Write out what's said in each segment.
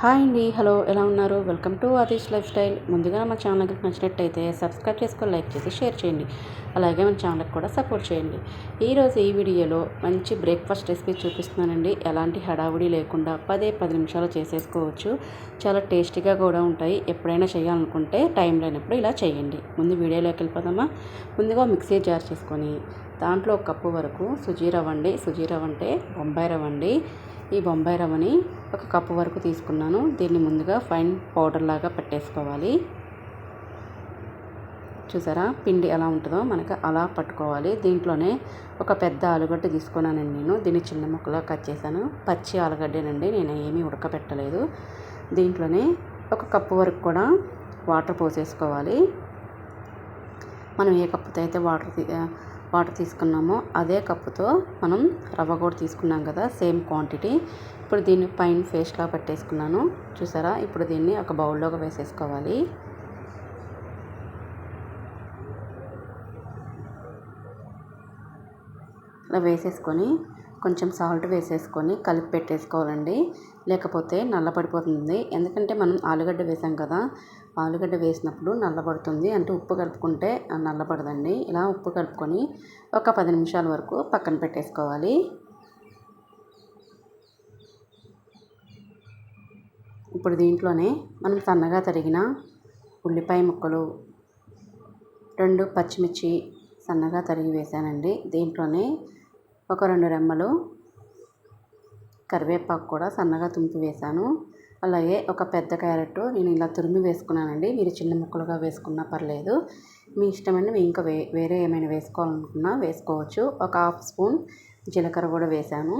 Hi అండి hello ఎలా ఉన్నారు? Welcome to Aatish lifestyle. ముందుగా మా ఛానల్కి నచ్చినట్టయితే సబ్స్క్రైబ్ చేసుకొని లైక్ చేసి షేర్ చేయండి. అలాగే మన ఛానల్కి కూడా సపోర్ట్ చేయండి. ఈరోజు ఈ వీడియోలో మంచి బ్రేక్ఫాస్ట్ రెసిపీ చూపిస్తున్నానండి. ఎలాంటి హడావుడి లేకుండా పదే పది నిమిషాలు చేసేసుకోవచ్చు. చాలా టేస్టీగా కూడా ఉంటాయి. ఎప్పుడైనా చేయాలనుకుంటే టైం లేనప్పుడు ఇలా చేయండి. ముందు వీడియోలోకి వెళ్ళిపోదామా? ముందుగా మిక్సీ జార్ చేసుకొని దాంట్లో ఒక కప్పు వరకు సుజీ రవ్వ అండి. సుజీ రవ్వ అంటే బొంబాయి రవ్వ అండి. ఈ బొంబాయి రవ్వని ఒక కప్పు వరకు తీసుకున్నాను. దీన్ని ముందుగా ఫైన్ పౌడర్ లాగా పెట్టేసుకోవాలి. చూసారా? పిండి ఎలా ఉంటుందో మనకి అలా పట్టుకోవాలి. దీంట్లోనే ఒక పెద్ద ఆలుగడ్డ తీసుకున్నానండి నేను. దీన్ని చిన్న ముక్కలో కట్ చేశాను. పచ్చి ఆలుగడ్డేనండి. నేను ఏమీ ఉడకబెట్టలేదు. దీంట్లోనే ఒక కప్పు వరకు కూడా వాటర్ పోసేసుకోవాలి. మనం ఏ కప్పుతో అయితే వాటర్ వాటర్ తీసుకున్నామో. అదే కప్పుతో మనం రవ్వ కూడా తీసుకున్నాం కదా సేమ్ క్వాంటిటీ. ఇప్పుడు దీన్ని పైన ఫేస్లా పట్టేసుకున్నాను. చూసారా? ఇప్పుడు దీన్ని ఒక బౌల్లోకి వేసేసుకోవాలి. ఇలా వేసేసుకొని కొంచెం సాల్ట్ వేసేసుకొని కలిపి పెట్టేసుకోవాలండి. లేకపోతే నల్లబడిపోతుంది. ఎందుకంటే మనం ఆలుగడ్డ వేసాం కదా ఆలుగడ్డ వేసినప్పుడు నల్లబడుతుంది. అంటే ఉప్పు కలుపుకుంటే నల్లబడదండి. ఇలా ఉప్పు కలుపుకొని ఒక పది నిమిషాల వరకు పక్కన పెట్టేసుకోవాలి. ఇప్పుడు దీంట్లోనే మనం సన్నగా తరిగిన ఉల్లిపాయ ముక్కలు రెండు పచ్చిమిర్చి సన్నగా తరిగి వేసానండి. దీంట్లోనే ఒక రెండు రెమ్మలు కరివేపాకు కూడా సన్నగా తుంపి వేసాను అలాగే ఒక పెద్ద క్యారెట్ నేను ఇలా తురిమి వేసుకున్నానండి. మీరు చిన్న ముక్కలుగా వేసుకున్నా పర్లేదు. మీ ఇష్టమండి మీ ఇంకా వే వేరే ఏమైనా వేసుకోవాలనుకున్నా వేసుకోవచ్చు. ఒక హాఫ్ స్పూన్ జీలకర్ర కూడా వేసాను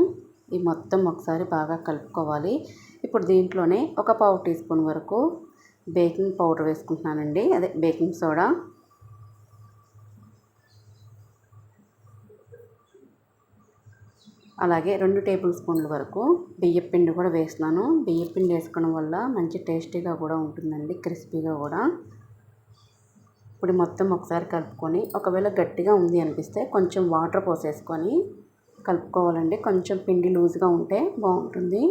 ఈ మొత్తం ఒకసారి బాగా కలుపుకోవాలి. ఇప్పుడు దీంట్లోనే ఒక పావు టీ స్పూన్ వరకు బేకింగ్ పౌడర్ వేసుకుంటున్నానండి. అదే బేకింగ్ సోడా. అలాగే రెండు టేబుల్ స్పూన్ల వరకు బియ్యం పిండి కూడా వేస్తున్నాను. బియ్యం పిండి వేసుకోవడం వల్ల మంచి టేస్టీగా కూడా ఉంటుందండి క్రిస్పీగా కూడా. ఇప్పుడు మొత్తం ఒకసారి కలుపుకొని ఒకవేళ గట్టిగా ఉంది అనిపిస్తే కొంచెం వాటర్ పోసేసుకొని కలుపుకోవాలండి. కొంచెం పిండి లూజ్గా ఉంటే బాగుంటుంది.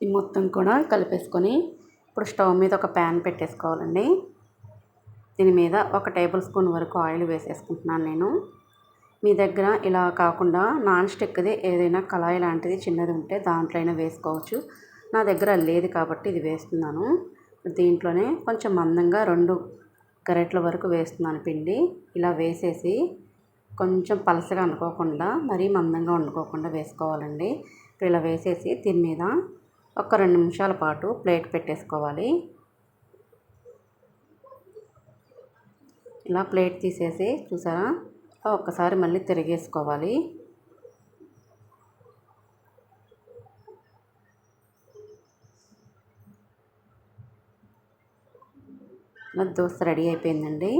ఈ మొత్తం కూడా కలిపేసుకొని ఇప్పుడు స్టవ్ మీద ఒక ప్యాన్ పెట్టేసుకోవాలండి. దీని మీద ఒక టేబుల్ స్పూన్ వరకు ఆయిల్ వేసేసుకుంటున్నాను నేను. మీ దగ్గర ఇలా కాకుండా నాన్ స్టిక్ది ఏదైనా కళాయి లాంటిది చిన్నది ఉంటే దాంట్లో అయినా వేసుకోవచ్చు. నా దగ్గర లేదు కాబట్టి ఇది వేస్తున్నాను. దీంట్లోనే కొంచెం మందంగా రెండు గరెట్ల వరకు వేస్తున్నాను పిండి. ఇలా వేసేసి కొంచెం పలసగా అనుకోకుండా మరీ మందంగా వండుకోకుండా వేసుకోవాలండి. ఇలా వేసేసి దీని మీద ఒక రెండు నిమిషాల పాటు ప్లేట్ పెట్టేసుకోవాలి. ఇట్లా ప్లేట్ తీసేసి చూసారా? ఒక్కసారి మళ్ళీ తిరిగేసుకోవాలి. దోశ రెడీ అయిపోయిందండి.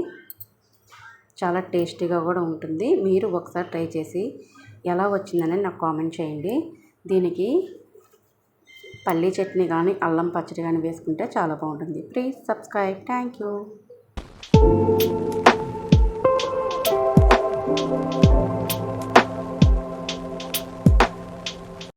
చాలా టేస్టీగా కూడా ఉంటుంది. మీరు ఒకసారి ట్రై చేసి ఎలా వచ్చిందని నాకు కామెంట్ చేయండి. దీనికి పల్లీ చట్నీ కానీ అల్లం పచ్చడి కానీ వేసుకుంటే చాలా బాగుంటుంది. Please subscribe. Thank you.